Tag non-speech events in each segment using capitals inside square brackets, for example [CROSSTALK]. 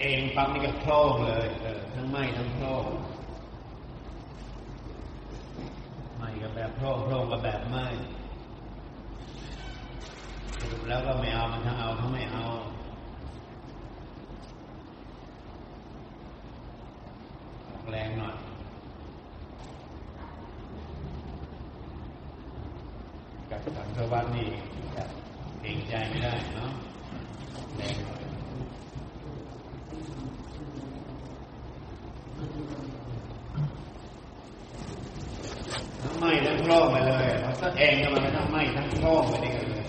เองปั๊บนี่ก็โพร่งเลยเออทั้งไหมทั้งโพร่งไหมกับแบบโพร่งโพร่งกับแบบไหมสรุปแล้วก็ไม่เอามันทั้งเอาทั้งไม่เอาแรงหน่อยกับสังสวัสดิ์นี่เกรงใจไม่ได้เนาะแรงหน่อย ทั้ งไหม้ทั้งโคร่งไปเลยเพราะถ้าเองก็มันทั้งไหม้ทั้งโคร่งไปด้วยกันเลย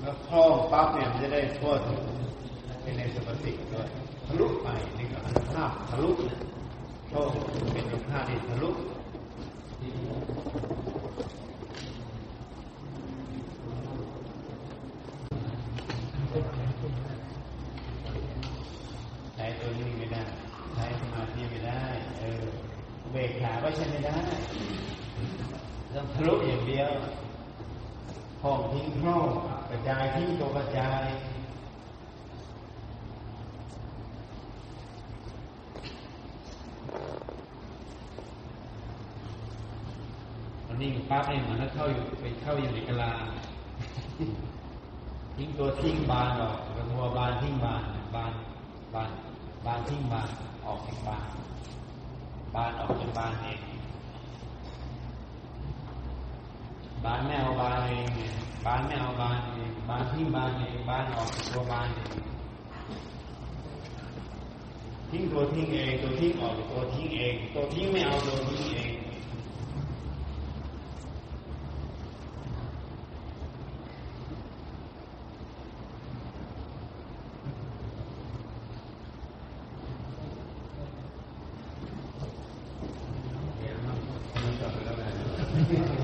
แล้วโคร่งปั๊บเนี่ยมันจะได้ทั่วถึงเป็นในสุปฏิด้วยทะลุไปนี่ก็อนุภาพทะลุนะโคร่งเป็นอนุภาพที่ทะลุ ใช้ตัวนี้ไม่ได้ ใช้สมาธิไม่ได้ เออเบรกขาก็ ใช้ไม่ได้ต้องทะลุอย่างเดียวห้องทิ้งห้องกระจายทิ้งตัวกระจายตอนนี้ปั๊บเนี่ยเหมือนถ้าเข้าอยู่ไปเข้าอยู่ในกลาทิ้งตัวทิ้งบานออกกระทัวบานทิ้งบานบานบานบานทิ้งบานออกจากบาน บานออกจากบานเองบานไม่เอาบานเองเนี่ยบานไม่เอาบานเองบานทิ้งบานเองบานออกจากตัวบานเองทิ้งตัวทิ้งเองตัวทิ้งออกจากตัวทิ้งเอง ตัวทิ้งไม่เอาตัวทิ้งเอง Thank [LAUGHS] you.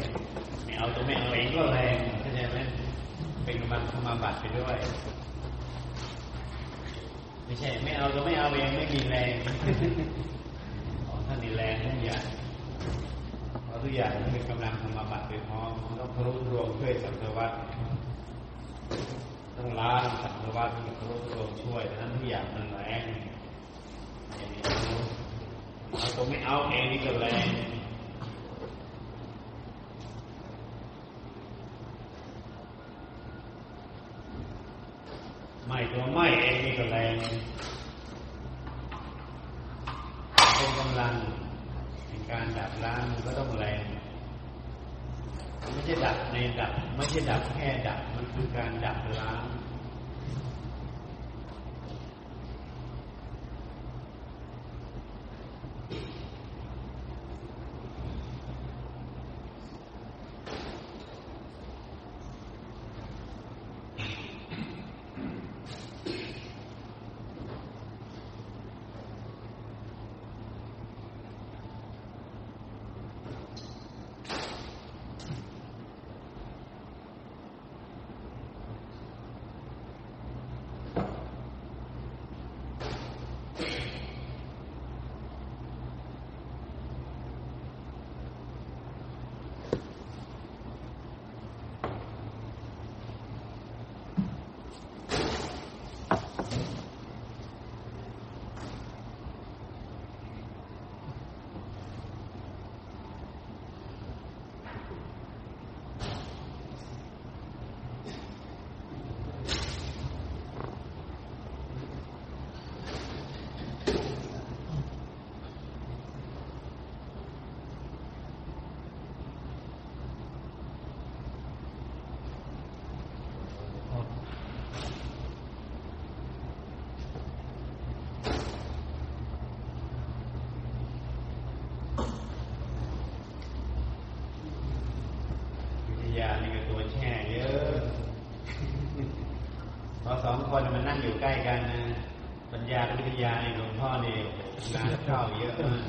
มาบัติไปด้วย ไม่ใช่ ไม่เอาตัวไม่เอาเองไม่มีแรงอ๋อท่านมีแรงทุกอย่างเพราะทุกอย่างมันเป็นกำลังสมาบัติไปพร้อมต้องทะลุรวมช่วยสัมสวัสดิ์ต้องล้างสัมสวัสดิ์ที่ทะลุรวมช่วยนั้นทุกอย่างมันแรงเอาไม่เอาเองนี่ก็แรง ไม่ตัวไม่เองนี่ก็แรงเป็นกำลังในการดับล้างมันก็ต้องแรงไม่ใช่ดับในดับ ไม่ใช่ดับแค่ดับมันคือการดับล้าง อสองคนมันนั่งอยู่ใกล้กันนะ ปัญญากับวิทยาในหลวงพ่อเนี่ยงานเข้าเยอะมาก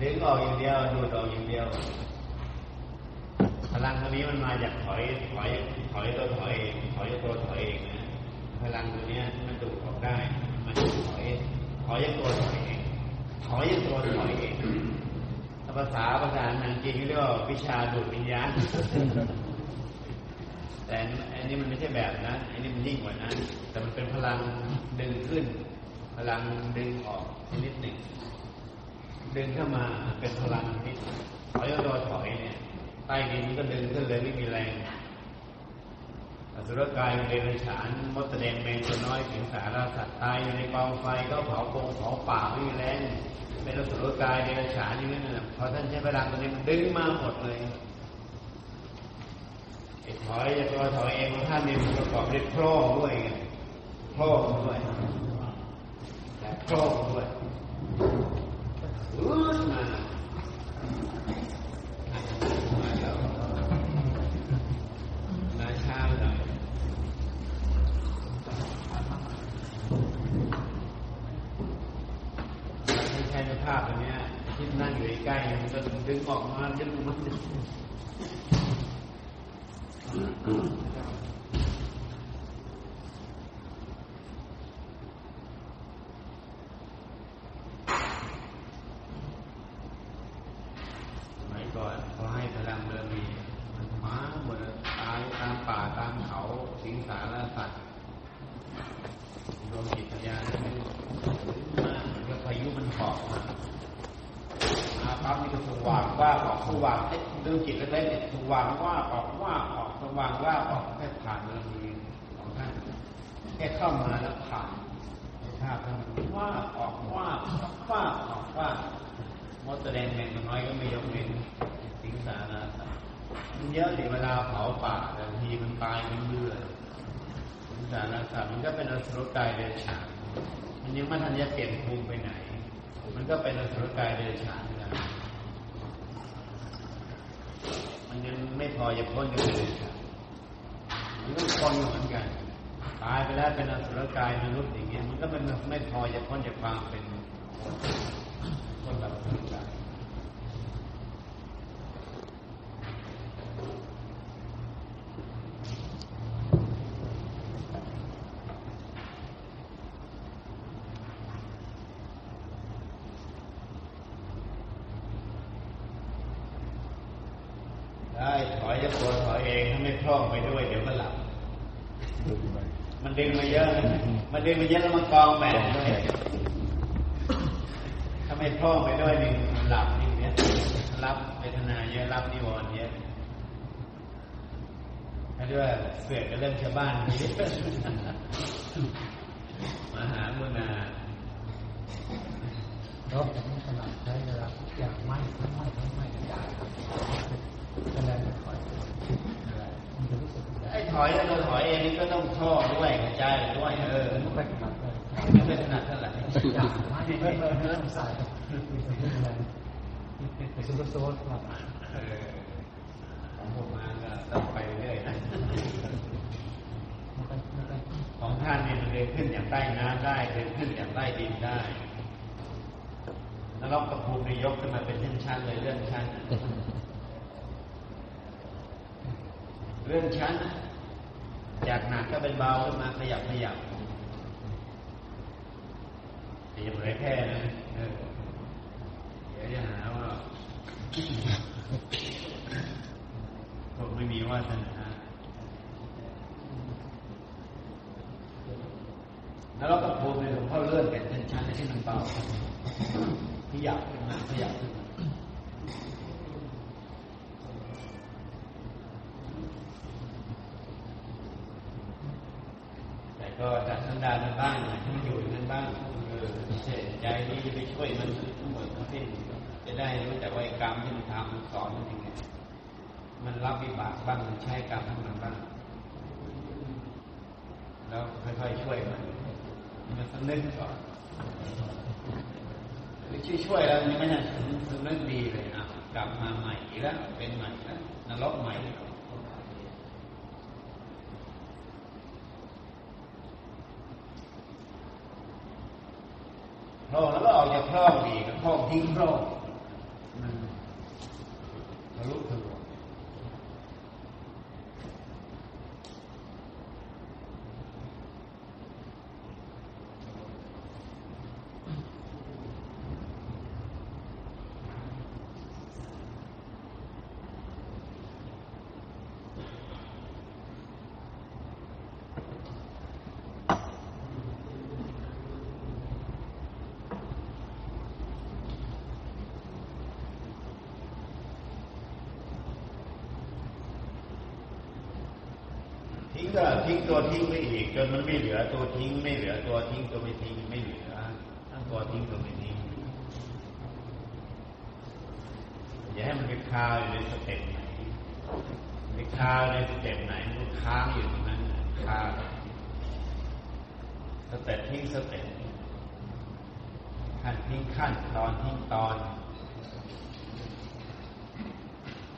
ดึงออกอย่างเดียวดูดออกอย่างเดียว พลังตัวนี้มันมาจากถอยถอยถอยตัวถอยเองถอยตัวถอยเองนะพลังตัวนี้มันดูดออกได้ มันถอยถอยจากตัวถอยเองถอยจากตัวถอยเองภาษาภาษาหนังจีนเรียกว่าวิชาดูดวิญญาณ แต่อันนี้มันไม่ใช่แบบนั้นอันนี้มันยิ่งกว่านั้นแต่มันเป็นพลังดึงขึ้น พลังดึงออกนิดหนึ่งดึงเข้ามาเป็นพลังนิดถอยตัวถอยเนี่ยใต้ดินก็ดึงขึ้นเลยไม่มีแรงอสุรกายเดรัจฉานมดแสดงเมนตัวน้อยถึงสารสัตว์ตายอยู่ในกองไฟก็เผาโกงเผาป่าไม่มีแรงเป็นอสุรกายเดรัจฉานอย่างนั้นนะพอท่านใช้พลังตัวนี้มันดึงมาหมดเลย ถอยจะตัวถอยเองของท่านนี่มันประกอบด้วยโครงด้วยไงโครงด้วยแต่โครงด้วยอื้อมา มาช้าหน่อยไม่ใช่ในภาพตัวเนี้ยที่นั่งอยู่ใกล้ๆมันก็ดึงออกมาดึงมันสมัยก่อนเขาให้พลังเรือมีมันมาหมดเลยตายตามป่าตามเขาสิงสารสัตว์ดวงจิตวิญญาณมันมากเหมือนกับพายุมันหอบมาอาปั๊บนี่ก็สว่างว่าออกสว่างเอ๊ะดวงจิตเล็กๆเนี่ยสว่างว่าออกว่าออกสว่างว่าออกแค่ผ่านเรือมีของท่านแค่เข้ามาแล้วผ่านภาพท่านว่าออกว่าออกว่าออกว่ามดแสดงแมงน้อยก็ไม่ยกเว้นสิงสารสัตว์มันเยอะสิเวลาเผาป่าแต่บางทีมันตายมันเบื่อสิงสารสัตว์มันก็เป็นอสุรกายเดรัจฉานมันยังไม่ทันจะเปลี่ยนภูมิไปไหน มันก็เป็นอสุรกายเดรัจฉานเห มันยังไม่พอจะพ้นจากเดรัจฉานมันก็พ้นอยู่เหมือนกัน ตายไปแล้วเป็นอสุรกายมนุษย์อย่างเงี้ยมันก็เป็นไม่พอจะพ้นจากความเป็นคนคนแบบอสุรกาย ได้ ถอยจะตัวถอยเองถ้าไม่คล่องไปด้วยเดี๋ยวก็หลับ มันดึงมาเยอะ มันดึงมาเยอะแล้วมันกองแบบด้วยถ้าไม่คล่องไปด้วยนี่มันหลับนี่เนี่ยรับเวทนาเยอะรับนิวรณ์เยอะถ้าด้วยเสือกกับเรื่องชาวบ้านนี่มาหามุนาแล้วแต่ไม่ขนาดใช้เวลาทุกอย่างไม้ทั้งไม้ทั้งไม้ทุกอย่างคะแนนถอยไอ้ถอยแล้วตัวถอยเองนี่ก็ต้องชอบด้วยกระจายด้วยเออไม่ค่อยขนาดเลยไม่เป็นถนัดเท่าไหร่อย่างไม้ไม่ไม่ไม่ต้องส่คะแนนไปซุปเปอร์โซ่ครับของผมมาก็ต้องไปเรื่อยนะของท่านเนี่ยมันเดินขึ้นอย่างใต้น้ำได้เดินขึ้นอย่างใต้ดินได้นรกกระภูมิยกขึ้นมาเป็นชั้นๆเลยเลื่อนชั้น เลื่อนชั้นจากหนักก็เป็นเบาขึ้นมาขยับขยับอย่าเผยแพร่นะเออเดี๋ยวจะหาว่าพวกไม่มีวาสนาแล้วเราก็ภูมิในหลวงพ่อเลื่อนเป็นชั้นๆที่มันเบาขยับขึ้นมาขยับขึ้นมา ก็จัดสันดานมันบ้างให้มันอยู่อย่นั้นบ้างเออเสียใจนี้จะไปช่วยมันทั้งหมดทั้งสิ้นจะได้รู้แต่ว่ากรรมที่มันทำมันสอนมันยังไงมันรับวิบากบ้างมันใช้กรรมให้มันบ้าง แล้วค่อยๆช่วยมันมันสำนึกก่อนหรือช่วยช่วยๆแล้วมันยังไม่ทันสำนึกดีเลยอะกลับมาใหม่แล้วเป็นใหม่แล้วนรกใหม่ แล้วโลกแล้วก็ออกจากโลกอีกโลกทิ้งโลกมั ก็ทิ้งตัวทิ้งไปอีก จนมันไม่เหลือตัวทิ้งไม่เหลือตัวทิ้งตัวไม่ทิ้งไม่เหลือทั้งตัวทิ้งตัวไม่ทิ้งอย่าให้มันไปคาอยู่ในสเต็ปไหนไปคาในสเต็ปไหนมันค้างอยู่ตรงนั้นคาสเต็ปทิ้งสเต็ปขั้นทิ้งขั้นตอนทิ้งตอน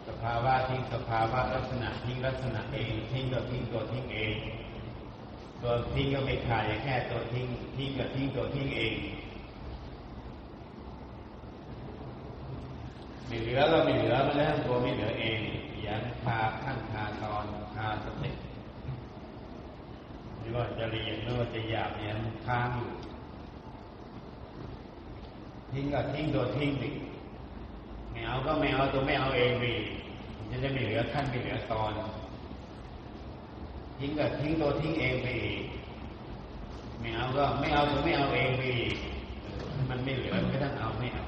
ส ภาวะทิ้งสภาวะลักษณะทิ้งลักษณะเองทิ้งก็ทิ้งตัวทิ้งเองตัวทิ้งก็ไม่ขาดแค่ตัวทิ้งทิ้งก็ทิ้งตัวทิ้งเองไม่เหลือก็ไม่เหลือมันแล้วตัวไม่เหลือเองอย่าคาขั้นคาตอนคาสต็ปไม่ว่าจะเอียดไม่ว่าจะหยาบเนี่ยมันค้างอยู่ทิ้งก็ทิ้งตัวทิ้งดิไม่เอาก็ไม่เอาตัวไม่เอาเองดิ มันจะไม่เหลือขั้นไม่เหลือตอน ทิ้งก็ทิ้งตัวทิ้งเองไปอีกไม่เอาก็ไม่เอาตัวไม่เอาเองไปอีกมันไม่เหลือไม่ต้องเอาไม่เอา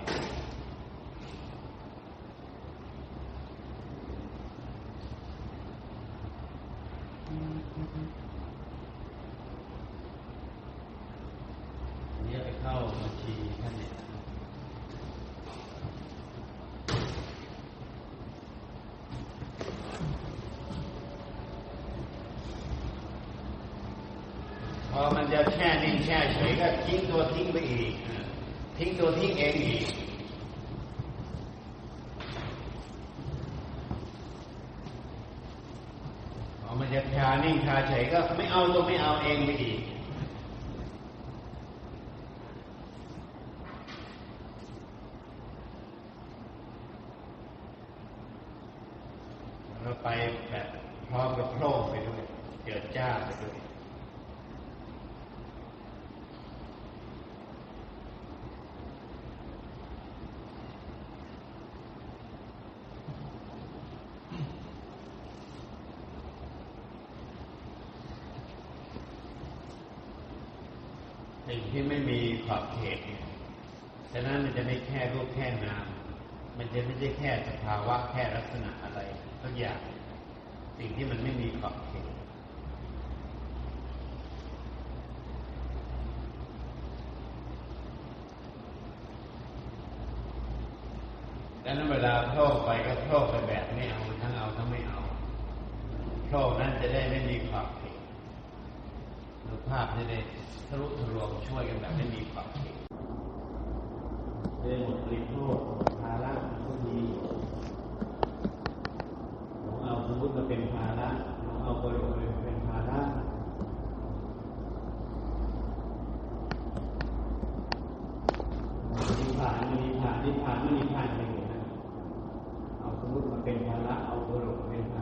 อันนี้ไปเข้าบัญชีท่านเนี่ย พ อมันจะแช่นิ่งแช่เฉยก็ทิ้งตัวทิ้งไปอีก ทิ้งตัวทิ้งเองอีกพอมันจะชานิ่งชาเฉยก็ไม่เอาตัวไม่เอาเองไปอีกเราไปแบบพร้อมกับโพร่งไปด้วยเจิดจ้าไปด้วย สิ่งที่ไม่มีขอบเขตเนี่ยฉะนั้นมันจะไม่ แค่นาม มันจะไม่ใช่แค่สภาวะแค่ลักษณะอะไรทุกอย่าง สิ่งที่มันไม่มีขอบเขตดังนั้นเวลาโทษไปก็โทษไปแบบไม่เอาทั้งเอาทั้งไม่เอาโทษนั้นจะได้ไม่มีขอบเขตรูปภาพจะได้ทะลุทะลวงช่วยกันแบบไม่มีขอบเขต ได้หมดปริโทษภาระทุก็ดีหลงเอาสมมติมาเป็นภาระหลงเอาบริโภคเป็นภาระนิพานไม่นิพานนิพานไม่นิพานไปหมดนะเอาสมมติมาเป็นภาระเอาบริโภคเป็นภาระ